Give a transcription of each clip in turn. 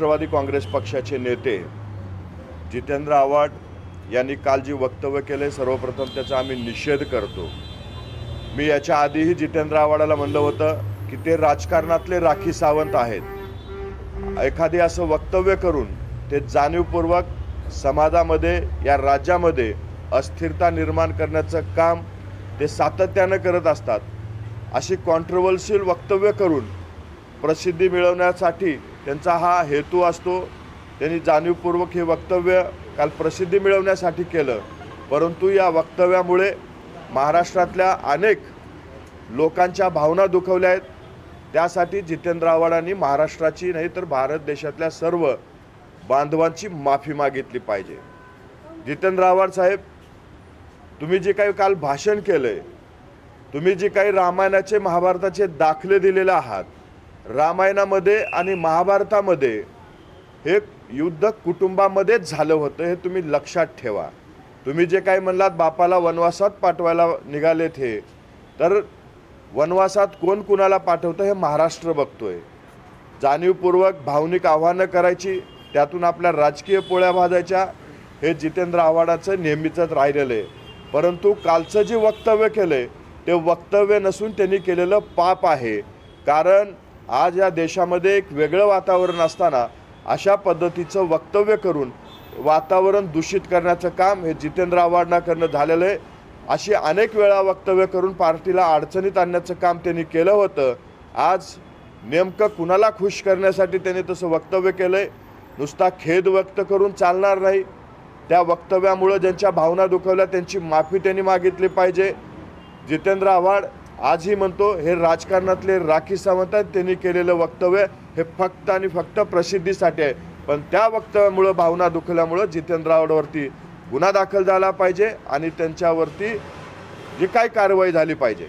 राष्ट्रवादी काँग्रेस पक्षाचे नेते जितेंद्र आव्हाड यांनी काल जी वक्तव्य केले सर्वप्रथम त्याचा आम्ही निषेध करतो. मी याच्या आधीही जितेंद्र आव्हाडाला म्हणलं होतं की ते राजकारणातले राखी सावंत आहेत. एखादे असं वक्तव्य करून ते जाणीवपूर्वक समाजामध्ये या राज्यामध्ये अस्थिरता निर्माण करण्याचं काम ते सातत्यानं करत असतात. अशी कॉन्ट्रोवर्शियल वक्तव्य करून प्रसिद्धी मिळवण्यासाठी त्यांचा हा हेतू असतो त्यांनी जाणीवपूर्वक हे वक्तव्य काल प्रसिद्धी मिळवण्यासाठी केलं. परंतु या वक्तव्यामुळे महाराष्ट्रातल्या अनेक लोकांच्या भावना दुखवल्या आहेत. त्यासाठी जितेंद्र आव्हाडांनी महाराष्ट्राची नाही तर भारत देशातल्या सर्व बांधवांची माफी मागितली पाहिजे. जितेंद्र आव्हाड साहेब तुम्ही जे काही काल भाषण केलं आहे तुम्ही जे काही रामायणाचे महाभारताचे दाखले दिलेले आहात रामायणामध्ये आणि महाभारतामध्ये हे युद्ध कुटुंबामध्येच झालं होतं हे तुम्ही लक्षात ठेवा. तुम्ही जे काही म्हणलात बापाला वनवासात पाठवायला निघालेत हे तर वनवासात कोण कुणाला पाठवतं हे महाराष्ट्र बघतोय. जाणीवपूर्वक भावनिक आव्हानं करायची त्यातून आपल्या राजकीय पोळ्या भाजायच्या हे जितेंद्र आव्हाडाचं नेहमीचंच राहिलेलं आहे. परंतु कालचं जे वक्तव्य केलं आहे ते वक्तव्य नसून त्यांनी केलेलं पाप आहे. कारण आज या देशामध्ये एक वेगळं वातावरण असताना अशा पद्धतीचं वक्तव्य करून वातावरण दूषित करण्याचं काम हे जितेंद्र आव्हाडना करणं झालेलं आहे. अशी अनेक वेळा वक्तव्य करून पार्टीला अडचणीत आणण्याचं काम त्यांनी केलं होतं. आज नेमकं कुणाला खुश करण्यासाठी त्यांनी तसं वक्तव्य केलं आहे नुसता खेद व्यक्त करून चालणार नाही. त्या वक्तव्यामुळं ज्यांच्या भावना दुखवल्या त्यांची माफी त्यांनी मागितली पाहिजे. जितेंद्र आव्हाड आजही म्हणतो हे राजकारणातले राखी सावंत आहेत त्यांनी केलेलं वक्तव्य हे फक्त आणि फक्त प्रसिद्धीसाठी आहे. पण त्या वक्तव्यामुळं भावना दुखल्यामुळं जितेंद्र आव्हाडवरती गुन्हा दाखल झाला पाहिजे आणि त्यांच्यावरती जी काही कारवाई झाली पाहिजे.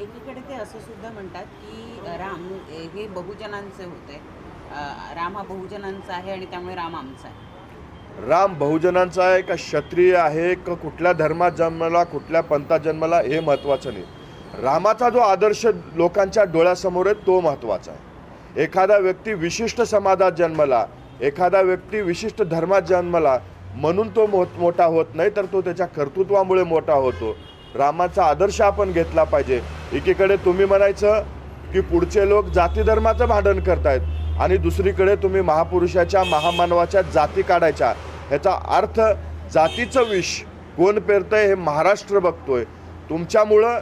एकीकडे ते असं सुद्धा म्हणतात की राम हे बहुजनांचे होते. राम हा बहुजनांचा आहे आणि त्यामुळे राम आमचा आहे. राम बहुजनांचा आहे का क्षत्रिय आहे का कुठल्या धर्मात जन्मला कुठल्या पंथात जन्मला हे महत्त्वाचं नाही. रामाचा जो आदर्श लोकांच्या डोळ्यासमोर आहे तो महत्त्वाचा आहे. एखादा व्यक्ती विशिष्ट समाजात जन्मला एखादा व्यक्ती विशिष्ट धर्मात जन्मला म्हणून तो मो मोठा होत नाही तर तो त्याच्या कर्तृत्वामुळे मोठा होतो. रामाचा आदर्श आपण घेतला पाहिजे. एकीकडे तुम्ही म्हणायचं की पुढचे लोक जाती धर्माचं भांडण करतायत आणि दुसरीकडे तुम्ही महापुरुषाच्या महामानवाच्या जाती काढायच्या. ह्याचा अर्थ जातीचं विष कोण पेरतंय हे महाराष्ट्र बघतोय. तुमच्यामुळं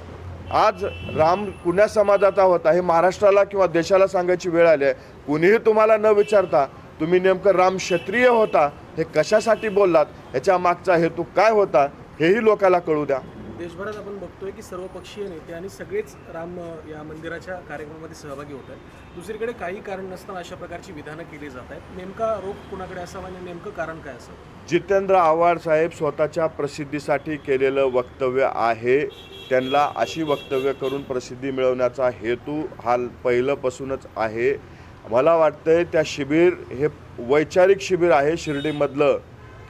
आज राम कुण्या समाजाचा होता हे महाराष्ट्राला किंवा देशाला सांगायची वेळ आली आहे. कुणीही तुम्हाला न विचारता तुम्ही नेमकं राम क्षत्रिय होता हे कशासाठी बोललात? ह्याच्या मागचा हेतू काय होता? हेही लोकाला कळू द्या. देशभरात आपण बघतोय की सर्वपक्षीय नेते आणि सगळेच राम या मंदिराच्या कार्यक्रमामध्ये सहभागी होत आहेत. दुसरीकडे काही कारण नसताना अशा प्रकारची विधानं केली जात आहेत. नेमका रोग कुणाकडे असावा आणि नेमकं कारण काय असावं जितेंद्र आव्हाड साहेब स्वतःच्या प्रसिद्धीसाठी केलेलं वक्तव्य आहे. त्यांना अशी वक्तव्य करून प्रसिद्धी मिळवण्याचा हेतू हा पहिल्यापासूनच आहे. मला वाटतंय त्या शिबिर हे वैचारिक शिबिर आहे शिर्डीमधलं.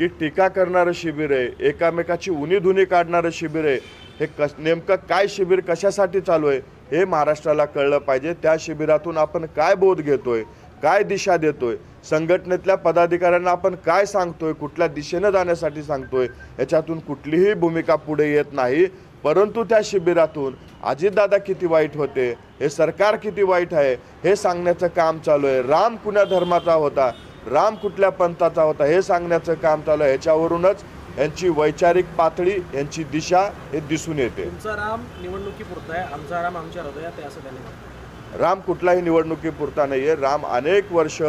की टीका करणारं शिबिर आहे एकामेकाची उनीधुनी काढणारं शिबिर आहे. हे कस नेमकं काय शिबिर कशासाठी चालू आहे हे महाराष्ट्राला कळलं पाहिजे. त्या शिबिरातून आपण काय बोध घेतोय काय दिशा देतोय संघटनेतल्या पदाधिकाऱ्यांना आपण काय सांगतोय कुठल्या दिशेनं जाण्यासाठी सांगतोय याच्यातून कुठलीही भूमिका पुढे येत नाही. परंतु त्या शिबिरातून अजितदादा किती वाईट होते हे सरकार किती वाईट आहे हे सांगण्याचं काम चालू आहे. राम कुण्या धर्माचा होता राम कुठल्या पंथाचा होता हे सांगण्याचं काम चालू आहे. ह्याच्यावरूनच यांची वैचारिक पातळी यांची दिशा हे दिसून येते. तुमचा राम निवडणुकीपुरता आहे आमचा राम आमच्या हृदयात आहे असं त्यांनी म्हटलं राम कुठलाही निवडणुकीपुरता नाही आहे राम अनेक वर्ष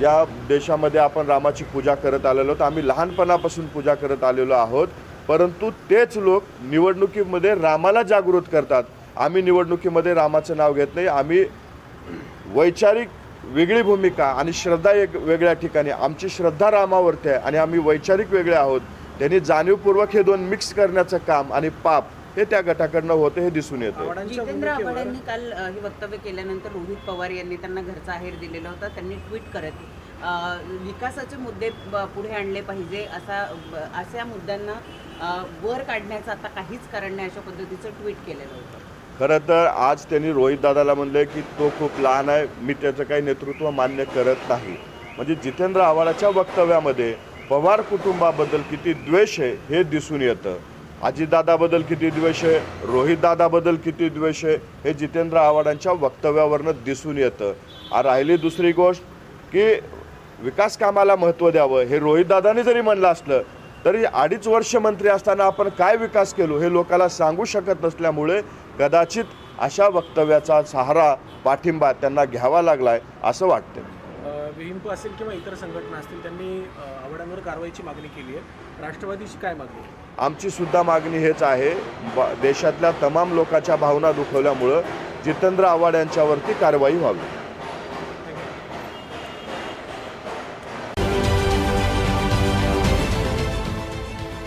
या देशामध्ये आपण रामाची पूजा करत आलेलो आहोत. आम्ही लहानपणापासून पूजा करत आलेलो आहोत. परंतु तेच लोक निवडणुकीमध्ये रामाला जागृत करतात. आम्ही निवडणुकीमध्ये रामाचं नाव घेत नाही. आम्ही वैचारिक वेगळी भूमिका आणि श्रद्धा एक वेगळ्या ठिकाणी. आमची श्रद्धा रामावरती आहे आणि आम्ही वैचारिक वेगळे आहोत. त्यांनी जाणीवपूर्वक हे दोन मिक्स करण्याचं काम आणि पाप हे त्या गटाकडनं होतं हे दिसून येतं. जितेंद्र आव्हाड भूमिकेवर. यांनी काल हे वक्तव्य केल्यानंतर रोहित पवार यांनी त्यांना घरचा आहेर दिलेला होता. त्यांनी ट्विट करत विकासाचे मुद्दे पुढे आणले पाहिजे असा अशा मुद्द्यांना वर काढण्याचं आता काहीच कारण नाही अशा पद्धतीचं ट्विट केलेलं होतं. खरं तर आज त्यांनी रोहित दादाला म्हणले की तो खूप लहान आहे मी त्याचं काही नेतृत्व मान्य करत नाही. म्हणजे जितेंद्र आव्हाडाच्या वक्तव्यामध्ये पवार कुटुंबाबद्दल किती द्वेष आहे हे दिसून येतं. अजितदादाबद्दल किती द्वेष आहे रोहितदादाबद्दल किती द्वेष आहे हे जितेंद्र आव्हाडांच्या वक्तव्यावरनं दिसून येतं. आ राहिली दुसरी गोष्ट की विकास कामाला महत्त्व द्यावं हे रोहितदादांनी जरी म्हणलं असलं तरी अडीच वर्ष मंत्री असताना आपण काय विकास केलो हे लोकांना सांगू शकत नसल्यामुळे कदाचित अशा वक्तव्याचा सहारा पाठिंबा त्यांना घ्यावा लागलाय असं वाटतं विहिंप असेल किंवा इतर संघटना असतील त्यांनी अ, आव्हाडांवर कारवाईची मागणी केली आहे. राष्ट्रवादीची काय मागणी आहे? आमची सुद्धा मागणी हेच आहे. देशातल्या तमाम लोकांच्या भावना दुखवल्यामुळं जितेंद्र आव्हाड यांच्यावरती कारवाई व्हावी.